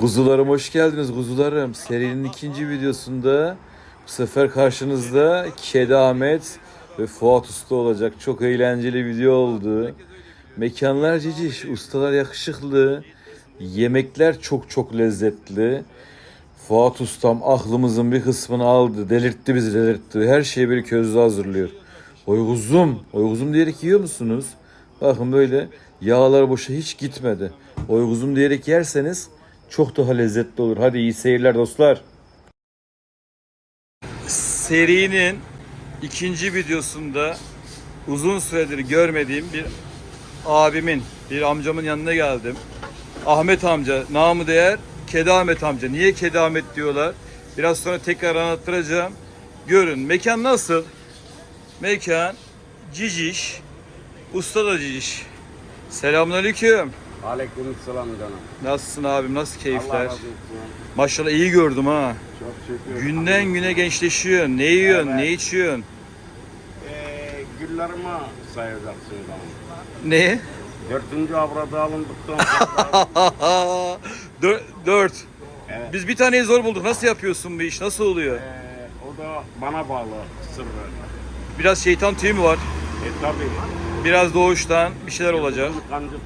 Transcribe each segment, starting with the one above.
Kuzularım hoş geldiniz kuzularım. Serinin ikinci videosunda bu sefer karşınızda Kedi Ahmet ve Fuat Usta olacak. Çok eğlenceli video oldu. Mekanlar ciciş, ustalar yakışıklı. Yemekler çok çok lezzetli. Fuat Ustam aklımızın bir kısmını aldı. Delirtti bizi delirtti. Her şeyi bir közde hazırlıyor. Oy kuzum, oy kuzum diyerek yiyor musunuz? Bakın böyle yağlar boşa hiç gitmedi. Oy kuzum diyerek yerseniz çok daha lezzetli olur. Hadi iyi seyirler dostlar. Serinin ikinci videosunda uzun süredir görmediğim bir abimin, bir amcamın yanına geldim. Ahmet amca, namı değer Kedi amca. Niye Kedi diyorlar? Biraz sonra tekrar anlattıracağım. Görün mekan nasıl? Mekan ciciş, usta da ciciş. Selamünaleyküm. Aleyküm selam canım. Nasılsın abim? Nasıl Allah keyifler? razı olsun. Maşallah iyi gördüm ha. Çok şükür. Günden güne gençleşiyorsun. Ne yiyorsun? Evet. Ne içiyorsun? Ee, güllerimi sayacaksın canım. Ne? Dördüncü avradı alındıktan sonra dört, dört. Evet. Biz bir taneyi zor bulduk. Nasıl yapıyorsun bu iş? Nasıl oluyor? ee, o da bana bağlı sırrı. Biraz şeytan tüyü mü var? E tabi. Biraz doğuştan bir şeyler olacak. Kancıktı.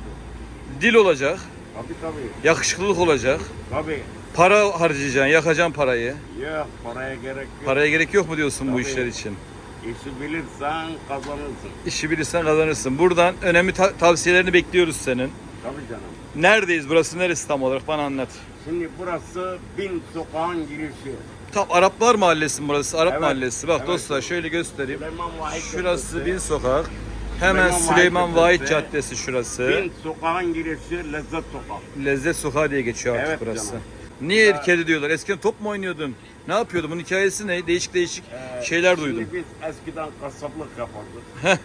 Dil olacak. Tabi tabi. Yakışıklılık olacak. Tabi. Para harcayacaksın. Yakacaksın parayı. Yok paraya gerek yok. Paraya gerek yok mu diyorsun bu Tabii. işler için? İşi bilirsen kazanırsın. İşi bilirsen kazanırsın. Buradan önemli ta- tavsiyelerini bekliyoruz senin. Tabi canım. Neredeyiz? Burası neresi tam olarak? Bana anlat. Şimdi burası bin sokağın girişi. Tam Araplar Mahallesi mi burası? Arap Evet. Mahallesi. Bak Evet. dostlar şöyle göstereyim. Süleyman Vahit Şurası Caddesi. Bin Sokak. Hemen Süleyman Vahit Caddesi. Şurası. Bin sokağın girişi lezzet sokak. Lezzet Sokağı diye geçiyor artık Evet burası. canım. Niye kedi diyorlar? Eskiden top mu oynuyordun? Ne yapıyordun? Bunun hikayesi ne? Değişik değişik şeyler duydum. Şimdi biz eskiden kasaplık yapardık. Heh.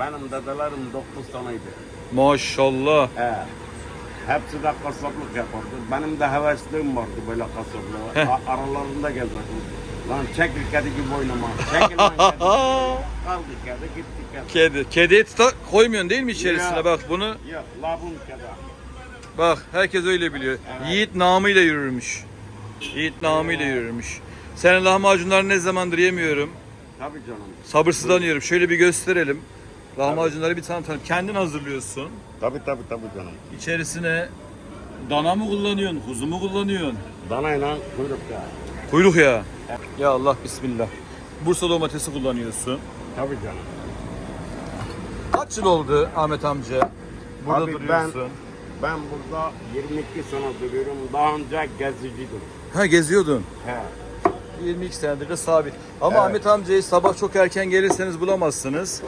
Benim dedelerim 9 taneydi. Maşallah. He. Hepsi de kasaplık yapardı. Benim de hevesliğim vardı böyle kasaplığa. A- aralarında gezerdim. Lan çekil kedi gibi oynama. Çekil lan kedi. Kaldı kedi gitti kedi. Kedi. Kedi eti ta- koymuyorsun değil mi içerisine? Ya. Bak bunu Yok labun kedi. bak herkes öyle biliyor. Evet. Yiğit namıyla yürürmüş. Yiğit namıyla yürürmüş. Senin lahmacunları ne zamandır yemiyorum. Tabii canım. Sabırsızlanıyorum. Şöyle bir gösterelim. Lahmacunları bir tanıtalım. Kendin hazırlıyorsun. Tabii tabii tabii canım. İçerisine dana mı kullanıyorsun, kuzu mu kullanıyorsun? Danayla kuyruk ya. Kuyruk yağı. Ya Allah bismillah. Bursa domatesi kullanıyorsun. Tabii canım. Kaç yıl oldu Ahmet amca? Burada Abi duruyorsun. Ben, ben burada 22 sene duruyorum. Daha önce geziciydim. Ha geziyordun. He. 22 senedir de sabit. Ama Evet. Ahmet amcayı sabah çok erken gelirseniz bulamazsınız.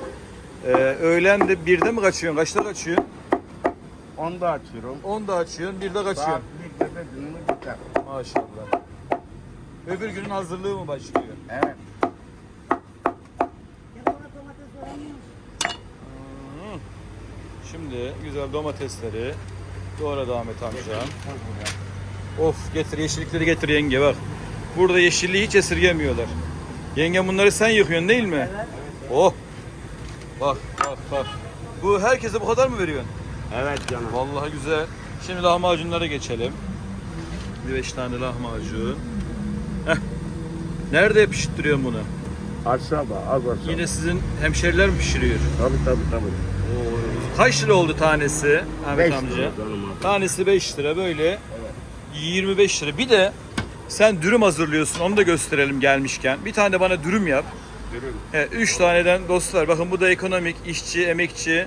Ee, öğlen de birde mi kaçıyorsun? Kaçta kaçıyorsun? Onu da açıyorum. 10'da açıyorsun, 1'de Saat kaçıyorsun. bir de gününü biter. Maşallah. Öbür günün hazırlığı mı başlıyor? Evet. Hmm. Şimdi güzel domatesleri doğradı Ahmet amca. Of getir yeşillikleri getir yenge bak. Burada yeşilliği hiç esirgemiyorlar. Yenge bunları sen yıkıyorsun değil mi? Evet. Oh. Bak bak bak. Bu herkese bu kadar mı veriyorsun? Evet canım. Vallahi güzel. Şimdi lahmacunlara geçelim. Bir beş tane lahmacun. Nerede pişirtiyorsun bunu? Aşağıda, az aşağıda. Yine sizin hemşeriler mi pişiriyor? Tabii tabii tabii. Kaç lira oldu tanesi Ahmet Beş amca? lira canım abi. Tanesi 5 lira böyle 25 lira. Bir de sen dürüm hazırlıyorsun onu da gösterelim gelmişken. Bir tane de bana dürüm yap. Dürüm. He, üç taneden dostlar bakın bu da ekonomik, işçi, emekçi,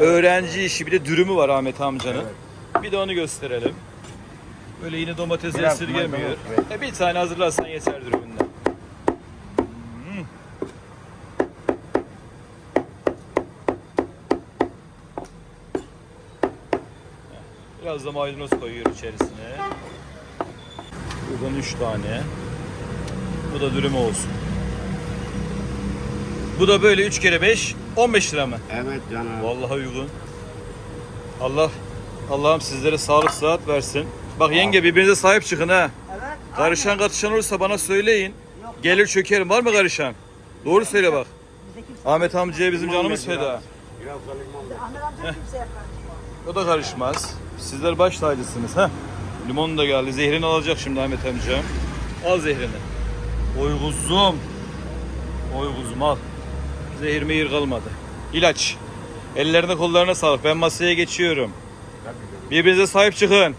öğrenci işi bir de dürümü var Ahmet amcanın. Bir de onu gösterelim. Böyle yine domatesi Biraz esirgemiyor. maydanoz E, bir tane hazırlarsan yeter dürümünden. Hmm. Biraz da maydanoz koyuyor içerisine. Buradan 3 tane. Bu da dürüm olsun. Bu da böyle 3 kere 5 15 lira mı? Evet canım. Vallahi uygun. Allah Allah'ım sizlere sağlık sıhhat versin. Bak yenge birbirinize sahip çıkın ha. Evet. Karışan katışan olursa bana söyleyin. Gelir çökerim. Var mı karışan? Doğru söyle bak. Ahmet amcaya bizim canımız feda. Biraz da limon. Ahmet amca kimse yapar. O da karışmaz. Sizler baş tacısınız ha. Limon da geldi. Zehrini alacak şimdi Ahmet amcam. Al zehrini. Oy kuzum. Oy kuzum al. Zehir mehir kalmadı. İlaç. Ellerine kollarına sağlık. Ben masaya geçiyorum. Birbirinize sahip çıkın.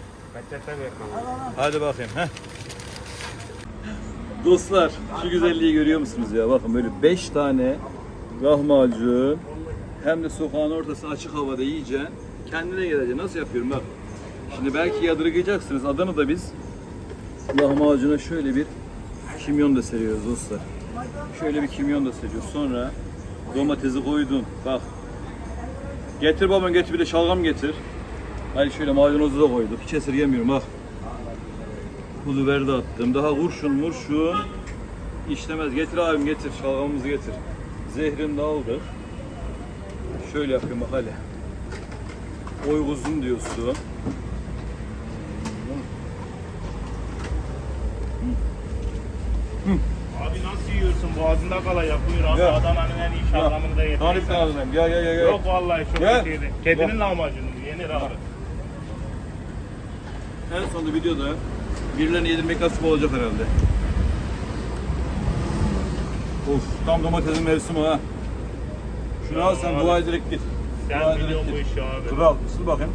Hadi bakayım. Heh. Dostlar şu güzelliği görüyor musunuz ya? Bakın böyle 5 tane lahmacun hem de sokağın ortası açık havada yiyeceksin. Kendine geleceksin. Nasıl yapıyorum bak. Şimdi belki yadırgayacaksınız. Adana'da biz lahmacuna şöyle bir kimyon da seriyoruz dostlar. Şöyle bir kimyon da seriyoruz. Sonra domatesi koydun. Bak. Getir babam getir bir de şalgam getir. Hadi şöyle maydanozu da koyduk. Hiç esirgemiyorum bak. Pul biber de attım. Daha kurşun murşun işlemez. Getir abim getir. Şalgamımızı getir. Zehrini de aldık. Şöyle yapayım bak hadi. Oy kuzum diyorsun. Abi nasıl yiyorsun? Boğazında kalacak. Buyur abi. Gel. Adana'nın en iyi şalgamını da Tarif getireyim. lazım. Gel gel gel. gel. Yok vallahi çok Gel. kötüydü. Kedinin lahmacunu yenir abi. En sonunda videoda birilerine yedirmek nasip olacak herhalde. Of tam domatesin mevsimi ha. Şunu al sen dua ederek git. Sen ederek biliyorsun bu işi abi. Kral ısır bakayım.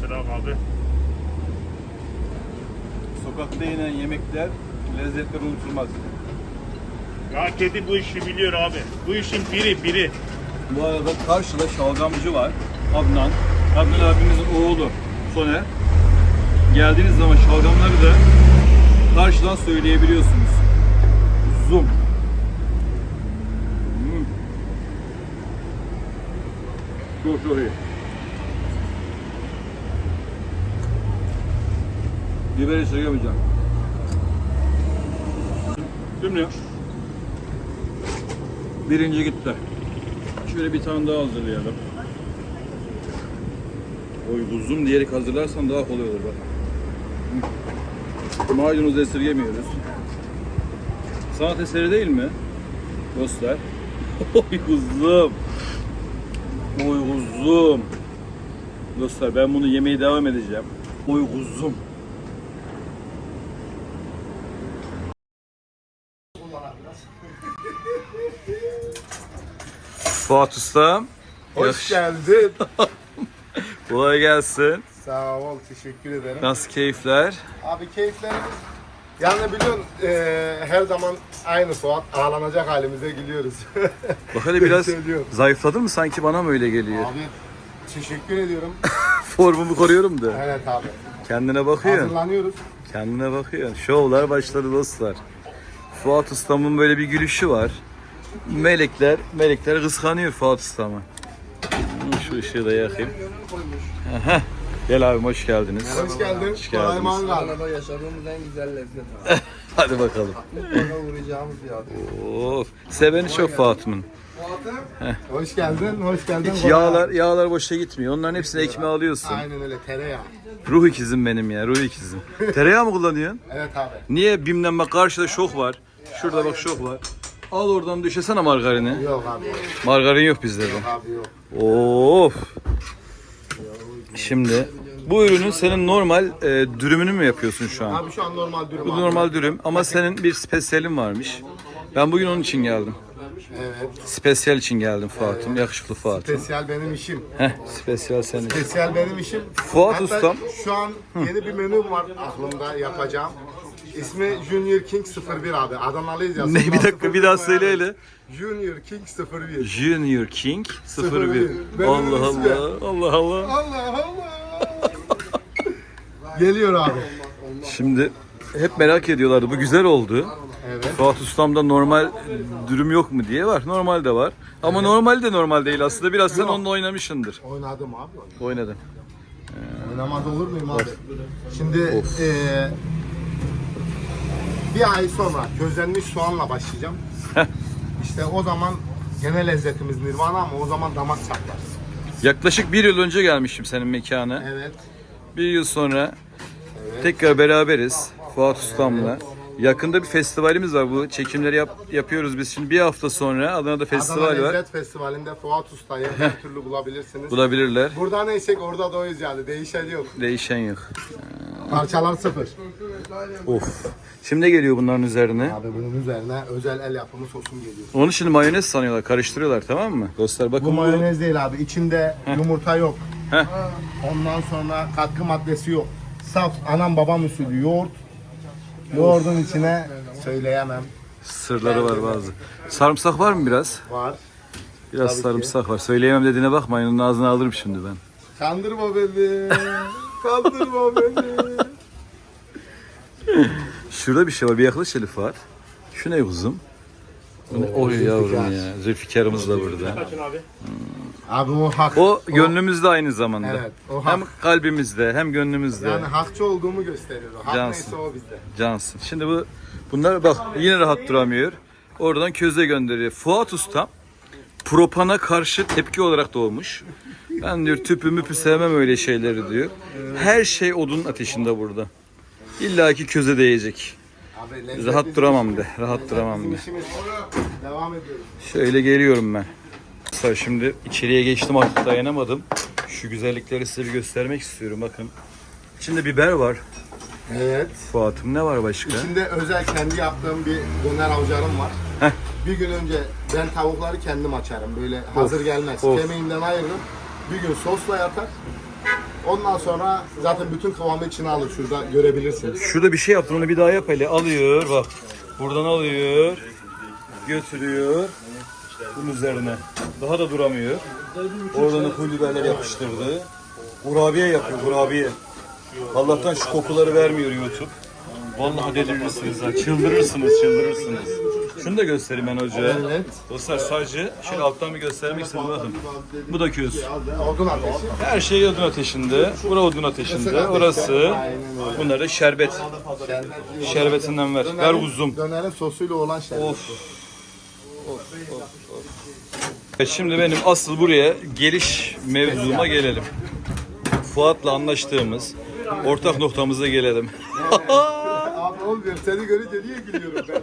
Sıra abi. Sokakta yenen yemekler lezzetler unutulmaz. Ya kedi bu işi biliyor abi. Bu işin biri biri. Bu arada karşıda şalgamcı var. Adnan. Adnan abimizin oğlu Soner. Geldiğiniz zaman şalgamları da karşıdan söyleyebiliyorsunuz. Zoom. Hmm. Çok çok iyi. Biberi söyleyemeyeceğim. Şimdi birinci gitti. Şöyle bir tane daha hazırlayalım. Oy kuzum diyerek hazırlarsan daha kolay olur bak. Maydanozu esirgemiyoruz. Sanat eseri değil mi? Dostlar. Oy kuzum. Oy kuzum. Dostlar ben bunu yemeye devam edeceğim. Oy kuzum. Fuat Usta. Hoş geldin. Kolay gelsin. Sağ ol, teşekkür ederim. Nasıl keyifler? Abi keyiflerimiz yani biliyorsun e, her zaman aynı Suat ağlanacak halimize gülüyoruz. Bak hele biraz Söylüyorum. zayıfladın mı sanki bana mı öyle geliyor? abi teşekkür ediyorum. Formumu koruyorum da. Evet abi. Kendine bakıyorsun. Hazırlanıyoruz. Kendine bakıyorsun. Şovlar başladı dostlar. Fuat Ustam'ın böyle bir gülüşü var. Melekler, melekler kıskanıyor Fuat Ustam'ı. Hı, Şu ışığı da yakayım. Aha. Gel abim hoş geldiniz. Hoş geldin. Hoş geldiniz. Mangal. Adana'da yaşadığımız en güzel lezzet abi. Hadi bakalım. Mutlaka uğrayacağımız bir adı. Of. Seveni çok Fuat'ımın. Hoş geldin, hoş geldin. Hiç yağlar, yağlar boşa gitmiyor. Onların hepsini ekmeğe alıyorsun. Aynen öyle tereyağı. Ruh ikizim benim ya, ruh ikizim. Tereyağı mı kullanıyorsun? Evet abi. Niye? Bim'den bak karşıda şok var. Şurada bak şok var. Al oradan düşesene margarini. Yok abi. Margarin yok bizde de. Abi yok. Of. Şimdi bu ürünün senin normal e, dürümünü mü yapıyorsun şu an? Abi şu an normal dürüm Bu abi. normal dürüm ama senin bir spesiyelin varmış. Ben bugün onun için geldim. Evet. Spesiyel için geldim Fuat'ım. Yakışıklı Fuat'ım. Spesiyel benim işim. Heh, spesiyel senin. Spesiyel benim işim. Fuat Hatta Ustam. Şu an yeni bir menü var aklımda yapacağım. İsmi Junior King 01 abi. Adanalıyız ya. Ne bir dakika bir daha söyle hele. Junior King 01. Junior King 01. Ben Allah ismi. Allah. Allah Allah. Allah Allah. Geliyor abi. Şimdi hep merak ediyorlardı. Bu güzel oldu. Evet. Fuat Ustam'da normal dürüm yok mu diye var. Normal de var. Ama normal de normal değil aslında. Biraz sen onunla oynamışsındır. Oynadım abi. Oynadın. Oynamaz olur muyum abi? Şimdi eee bir ay sonra közlenmiş soğanla başlayacağım. işte o zaman gene lezzetimiz nirvana ama o zaman damak çatlar. Yaklaşık bir yıl önce gelmiştim senin mekana. Evet. Bir yıl sonra tekrar beraberiz Fuat Ustam'la. Yakında bir festivalimiz var. Bu çekimleri yap, yapıyoruz biz şimdi. Bir hafta sonra Adana'da festival Adana var. Lezzet Festivali'nde Fuat Usta'yı her türlü bulabilirsiniz. Bulabilirler. Burada neysek orada da oyuz yani. Değişen yok. Değişen yok. Parçalar sıfır. Of. Şimdi ne geliyor bunların üzerine? Abi bunun üzerine özel el yapımı sosum geliyor. Onu şimdi mayonez sanıyorlar. Karıştırıyorlar tamam mı? Dostlar bakın Bu bu. mayonez değil abi. İçinde yumurta yok. Heh. Ondan sonra katkı maddesi yok. Saf anam babam usulü yoğurt. Yoğurdun içine söyleyemem. Sırları var bazı. Sarımsak var mı biraz? Var. Biraz Tabii ki. sarımsak var. Söyleyemem dediğine bakmayın. Onun ağzına alırım şimdi ben. Kandırma beni. Kandırma beni. Şurada bir şey var. Bir yaklaş Elif var. Şu ne kuzum? Ne? Oy yavrum ya. Zülfikar'ımız da burada. Kaçın abi. Abi o hak. O gönlümüzde aynı zamanda. Evet, o hak. Hem kalbimizde hem gönlümüzde. Yani hakçı olduğumu gösteriyor. o. Hak Cansın. neyse o bizde. Cansın. Şimdi bu bunlar bak yine rahat duramıyor. Oradan köze gönderiyor. Fuat Usta propana karşı tepki olarak doğmuş. Ben diyor tüpü müpü sevmem öyle şeyleri diyor. Her şey odun ateşinde burada. İlla ki köze değecek. Abi lezzet Rahat bizim duramam de. Rahat duramam bizim de. işimiz. Devam ediyoruz. Şöyle geliyorum ben. Mesela Şimdi içeriye geçtim artık dayanamadım. Şu güzellikleri size bir göstermek istiyorum bakın. İçinde biber var. Evet. Fuat'ım ne var başka? İçinde özel kendi yaptığım bir döner avcarım var. Bir gün önce ben tavukları kendim açarım. Böyle hazır gelmez. of. Kemiğinden ayırırım. Bir gün sosla yatar. Ondan sonra zaten bütün kıvamı içine alır. Şurada görebilirsiniz. Şurada bir şey yaptın onu bir daha yap hele. Alıyor bak. Buradan alıyor. Götürüyor. Bunun üzerine. Daha da duramıyor. Oradan da pul biberler yapıştırdı. Kurabiye yapıyor kurabiye. Allah'tan şu kokuları vermiyor YouTube. Vallahi delirirsiniz ha. Çıldırırsınız çıldırırsınız. Şunu da göstereyim ben hocaya. Evet. Dostlar sadece şöyle alttan bir göstermek istedim bakın. Bu da köz. Odun ateşi. Her şey odun ateşinde. Bura odun ateşinde. Orası. Bunlar da şerbet. Şerbetinden ver. Ver uzun. Dönerin sosuyla olan şey. Of. Evet, şimdi benim asıl buraya geliş mevzuma gelelim. Fuat'la anlaştığımız ortak noktamıza gelelim. Abi olmuyor. Seni görünce niye gülüyorum ben?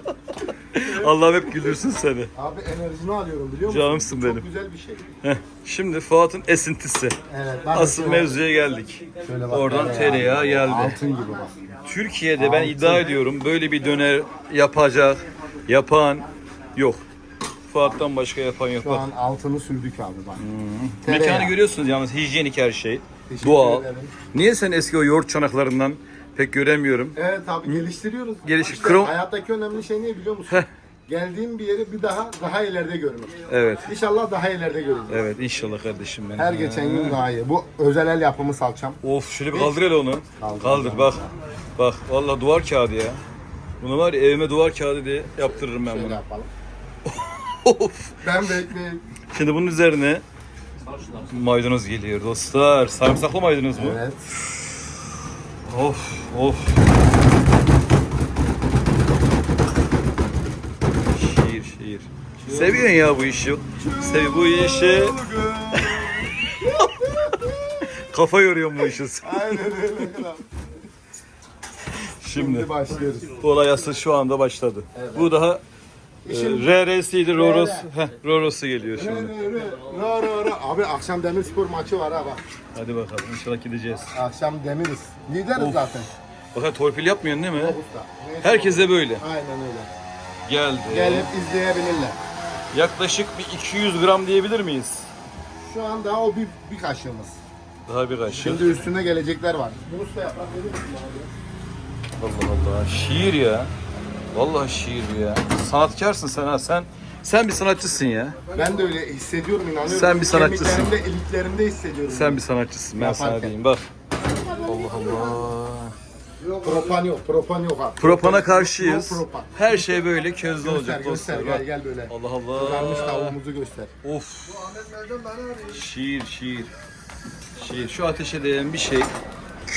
Allah'ım hep güldürsün seni. Abi enerjini alıyorum biliyor musun? Canımsın Çok benim. güzel bir şey. Heh, Şimdi Fuat'ın esintisi. Evet. Asıl şöyle- mevzuya geldik. şöyle bak, Oradan tereyağı geldi. Altın gibi bak. Türkiye'de ben iddia ediyorum böyle bir döner yapacak, yapan yok. Fuat'tan başka yapan yok. Şu Bak, an altını sürdük abi bak. Mekanı Tereyağı. görüyorsunuz yalnız hijyenik her şey. Teşekkür Doğal. ederim. Niye sen eski o yoğurt çanaklarından pek göremiyorum? Evet abi geliştiriyoruz. Geliş- İşte krom- hayattaki önemli şey ne biliyor musun? Geldiğim bir yeri bir daha daha ileride görmek. Evet. İnşallah daha ileride göreceğiz. Evet inşallah kardeşim benim. Her geçen gün daha iyi. Bu özel el yapımı salçam. Of şöyle bir kaldır hele onu. Kaldır. Kaldır bak. Bak vallahi duvar kağıdı ya. Bunu var ya evime duvar kağıdı diye yaptırırım ben Şöyle bunu. yapalım. Of. Ben bekleyeyim. Şimdi bunun üzerine maydanoz geliyor dostlar. Sarımsaklı maydanoz mu? Evet. Of of. Şiir şiir. Seviyorsun ya bu işi. Sev bu işi. Kafa yoruyorum bu işi. Aynen öyle. kral. Şimdi Şimdi başlıyoruz. olay asıl şu anda başladı. Bu daha İşin- RR'siydi Roros. Heh, Roros'u geliyor şimdi. rö, rö, rö. Abi akşam demir spor maçı var ha bak. Hadi bakalım inşallah gideceğiz. Akşam demiriz. Lideriz zaten. Bakın torpil yapmıyorsun değil mi? Usta. Neyse. Herkese böyle. Aynen öyle. Geldi. Gelip izleyebilirler. Yaklaşık bir 200 gram diyebilir miyiz? Şu an daha o bir, bir kaşığımız. Daha bir kaşık. Şimdi üstüne gelecekler var. Bunu usta yaprak verir misin abi? Allah Allah. Şiir ya. Vallahi şiir ya. Sanatkarsın sen ha. Sen sen bir sanatçısın ya. Ben de öyle hissediyorum inanıyorum. Sen bir sanatçısın. Kemiklerimde, iliklerimde hissediyorum. Sen bir sanatçısın. Ben sana Yaparken. diyeyim. Bak. Allah Allah. Propan yok, propan yok abi. Propana karşıyız. No propan. Her şey böyle közlü Göster, olacak göster, dostlar. gel gel böyle. Allah Kızarmış Allah. tavuğumuzu göster. Of. Şiir şiir. Şiir. Şu ateşe değen bir şey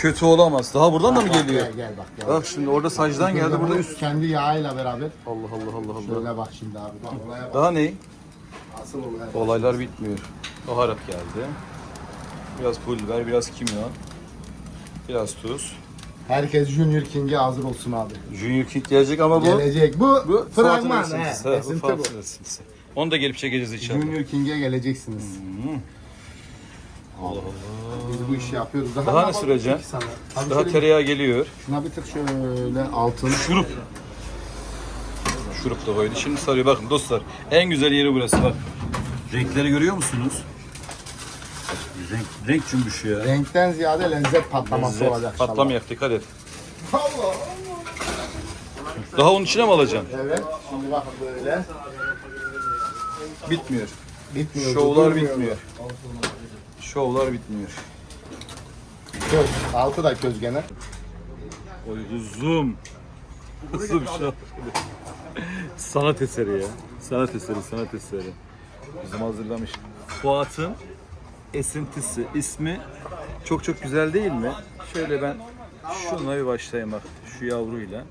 kötü olamaz. Daha buradan da mı geliyor? Gel gel bak gel. Bak şimdi orada sacdan geldi burada üst. Kendi yağıyla beraber. Allah Allah Allah Allah. Şöyle bak şimdi abi. Bak olaya bak. Daha ne? Asıl olaya bak. Olaylar bitmiyor. Baharat geldi. Biraz pul biber, biraz kimyon. Biraz tuz. Herkes Junior King'e hazır olsun abi. Junior King gelecek ama bu... Gelecek. Bu, Bu fragman. He, esinti bu. Onu da gelip çekeceğiz inşallah. Junior King'e geleceksiniz. Allah Allah. Biz bu işi yapıyoruz. Daha, Daha ne sana? Abi Daha şöyle- tereyağı geliyor. Şuna bir tık şöyle altın. Şurup. Şurup da koydu. Şimdi sarıyor. Bakın dostlar. En güzel yeri burası bak. Renkleri görüyor musunuz? Renk, renk cümbüşü ya. Renkten ziyade lezzet patlaması Lezzet. olacak inşallah. Patlamayak dikkat et. Allah. Daha onun içine mi alacaksın? Evet. Şimdi bakın böyle. Bitmiyor. Bitmiyor. Şovlar durmuyor. bitmiyor. Şovlar bitmiyor. Köz. Altı da köz gene. Oy. Kuzum şu an. Sanat eseri ya. Sanat eseri, sanat eseri. Bizim hazırlamış. Fuat'ın esintisi, ismi çok çok güzel değil mi? Şöyle ben şununla bir başlayayım bak. Şu yavruyla.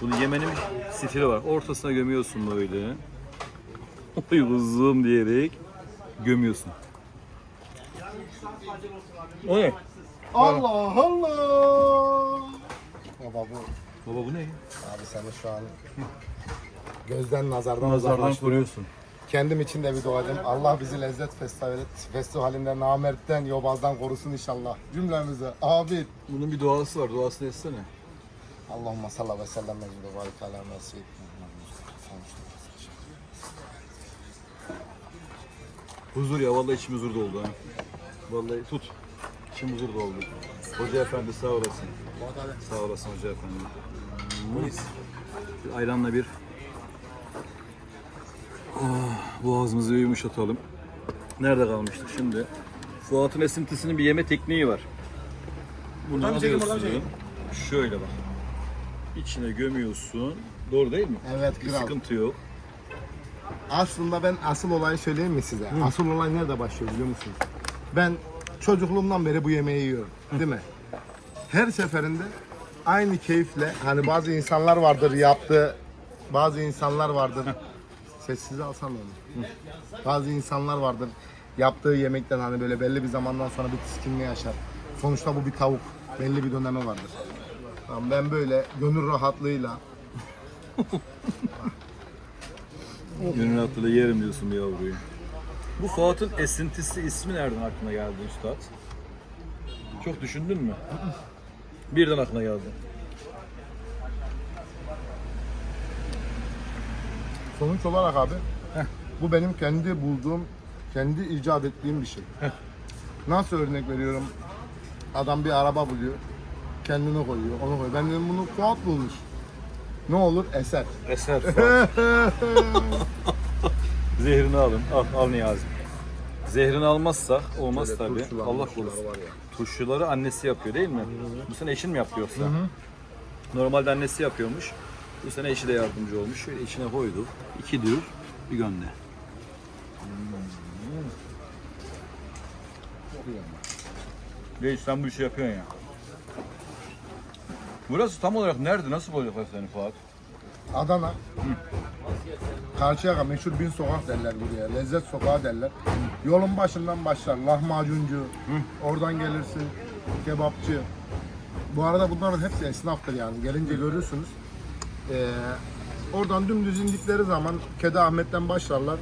Bunu yemenin bir stili var. Ortasına gömüyorsun böyle. Oy kuzum diyerek gömüyorsun. O ne? Allah Allah. Baba bu. Baba bu ne? Abi seni şu an gözden nazardan Nazardan uzaklaştırıyor. koruyorsun. Kendim için de bir dua edeyim. Allah bizi lezzet festivali, festivalinde namertten, yobazdan korusun inşallah. Cümlemize. Abi. Bunun bir doğası var. Doğasını etsene. Allahümme salli ve sellem ve barik ala mesih. Huzur ya vallahi içim huzur doldu ha. Vallahi tut. İçim huzur doldu. Hoca efendi sağ olasın. Sağ olasın hoca efendi. Mis. Bir ayranla bir oh, boğazımızı bir yumuşatalım. Nerede kalmıştık şimdi? Fuat'ın esintisinin bir yeme tekniği var. Bunu alıyorsun. Şöyle bak. İçine gömüyorsun. Doğru değil mi? Evet Bir kral. sıkıntı yok. Aslında ben asıl olayı söyleyeyim mi size? Asıl olay nerede başlıyor biliyor musunuz? Ben çocukluğumdan beri bu yemeği yiyorum. Değil mi? Her seferinde aynı keyifle hani bazı insanlar vardır yaptığı bazı insanlar vardır sessize alsam onu. Bazı insanlar vardır yaptığı yemekten hani böyle belli bir zamandan sonra bir tiskinme yaşar. Sonuçta bu bir tavuk. Belli bir dönemi vardır. Tamam, ben böyle gönül rahatlığıyla Gönül rahatlığıyla yerim diyorsun bir yavruyu. Bu Fuat'ın esintisi ismi nereden aklına geldi üstad? Çok düşündün mü? Birden aklına geldi. Sonuç olarak abi bu benim kendi bulduğum, kendi icat ettiğim bir şey. Nasıl örnek veriyorum? Adam bir araba buluyor. Kendine koyuyor, onu koyuyor. Ben dedim bunu Fuat bulmuş. Ne olur? Eser. Eser Fuat. Zehrini alın. Al, al Niyazi. Zehrini almazsak olmaz Şöyle tabii. turşular, Allah murşular korusun. var ya. Turşuları annesi yapıyor değil mi? Bu sene eşin mi yaptı yoksa? Normalde annesi yapıyormuş. Bu sene eşi de yardımcı olmuş. Şöyle içine koydu. İki dür, bir gönde. Reis sen bu işi yapıyorsun ya. Burası tam olarak nerede? Nasıl bulacaklar seni Fuat? Adana. Karşıyaka meşhur bin sokak derler buraya. Lezzet sokağı derler. Yolun başından başlar. Lahmacuncu. Oradan gelirsin. Kebapçı. Bu arada bunların hepsi esnaftır yani. Gelince görürsünüz. Ee, oradan dümdüz indikleri zaman Kedi Ahmet'ten başlarlar.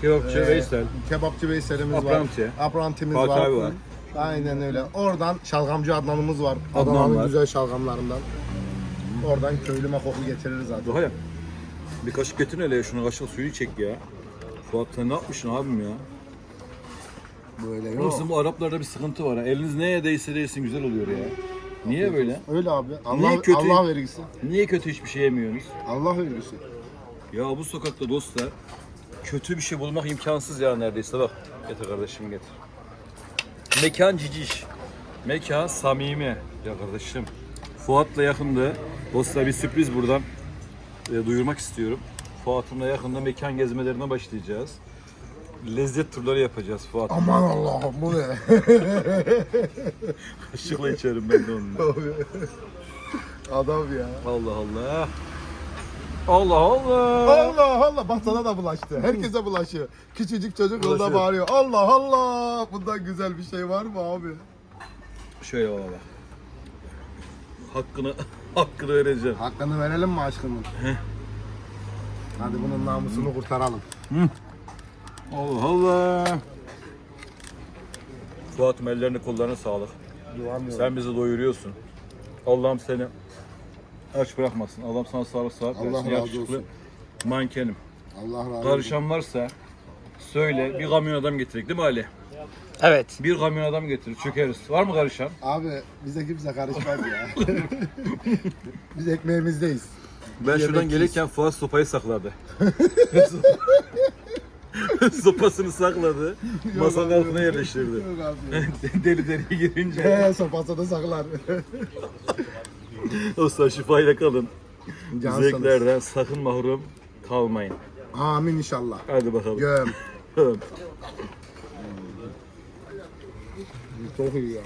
Kebapçı Ee, Veysel. Kebapçı Veysel'imiz Apranti. var. Aprantimiz Fatih var. abi var. Aynen öyle. Oradan şalgamcı Adnan'ımız var. Adnan Adana'nın var. güzel şalgamlarından. Oradan köylüme koku getirir zaten. Daha ya. Bir kaşık getir hele şunu kaşık suyu çek ya. Fuat sen ne yapmışsın abim ya? Böyle Oğlum sizin bu Araplarda bir sıkıntı var ha. Eliniz neye değse değsin güzel oluyor ya. Niye böyle? Öyle abi. Allah kötü- Allah vergisi. Niye kötü hiçbir şey yemiyorsunuz? Allah vergisi. Ya bu sokakta dostlar kötü bir şey bulmak imkansız ya neredeyse bak. Getir kardeşim getir. Mekan ciciş. Mekan samimi. Ya kardeşim. Fuat'la yakında dostlar bir sürpriz buradan e, duyurmak istiyorum. Fuat'ımla yakında mekan gezmelerine başlayacağız. Lezzet turları yapacağız Fuat. Aman Allah'ım bu ne? Kaşıkla içerim ben de onu. Adam ya. Allah Allah. Allah Allah. Allah Allah bak sana da bulaştı. Herkese bulaşıyor. Küçücük çocuk yolda Bulaşıyor. bağırıyor. Allah Allah. Bundan güzel bir şey var mı abi? Şöyle baba. Hakkını hakkını vereceğim. Hakkını verelim mi aşkının? Hadi bunun namusunu kurtaralım. Allah Allah. Fuat'ım ellerini kollarına sağlık. Duamıyorum. Sen bizi doyuruyorsun. Allah'ım seni aç bırakmasın. Allah'ım sana sağlık sıhhat Allah versin. razı Yakışıklı olsun. mankenim. Allah razı olsun. Karışan varsa söyle bir kamyon adam getirek değil mi Ali? Evet. Bir kamyon adam getir çökeriz. Var mı karışan? Abi bize kimse karışmaz ya. Biz ekmeğimizdeyiz. Ben şuradan gelirken Fuat sopayı sakladı. Sopasını sakladı. Masanın altına yerleştirdi. Yok abi. deli deli girince. He sopasını saklar. Dostlar şifayla kalın. Cansınız. Zevklerden sakın mahrum kalmayın. Amin inşallah. Hadi bakalım. Göm. Çok iyi ya.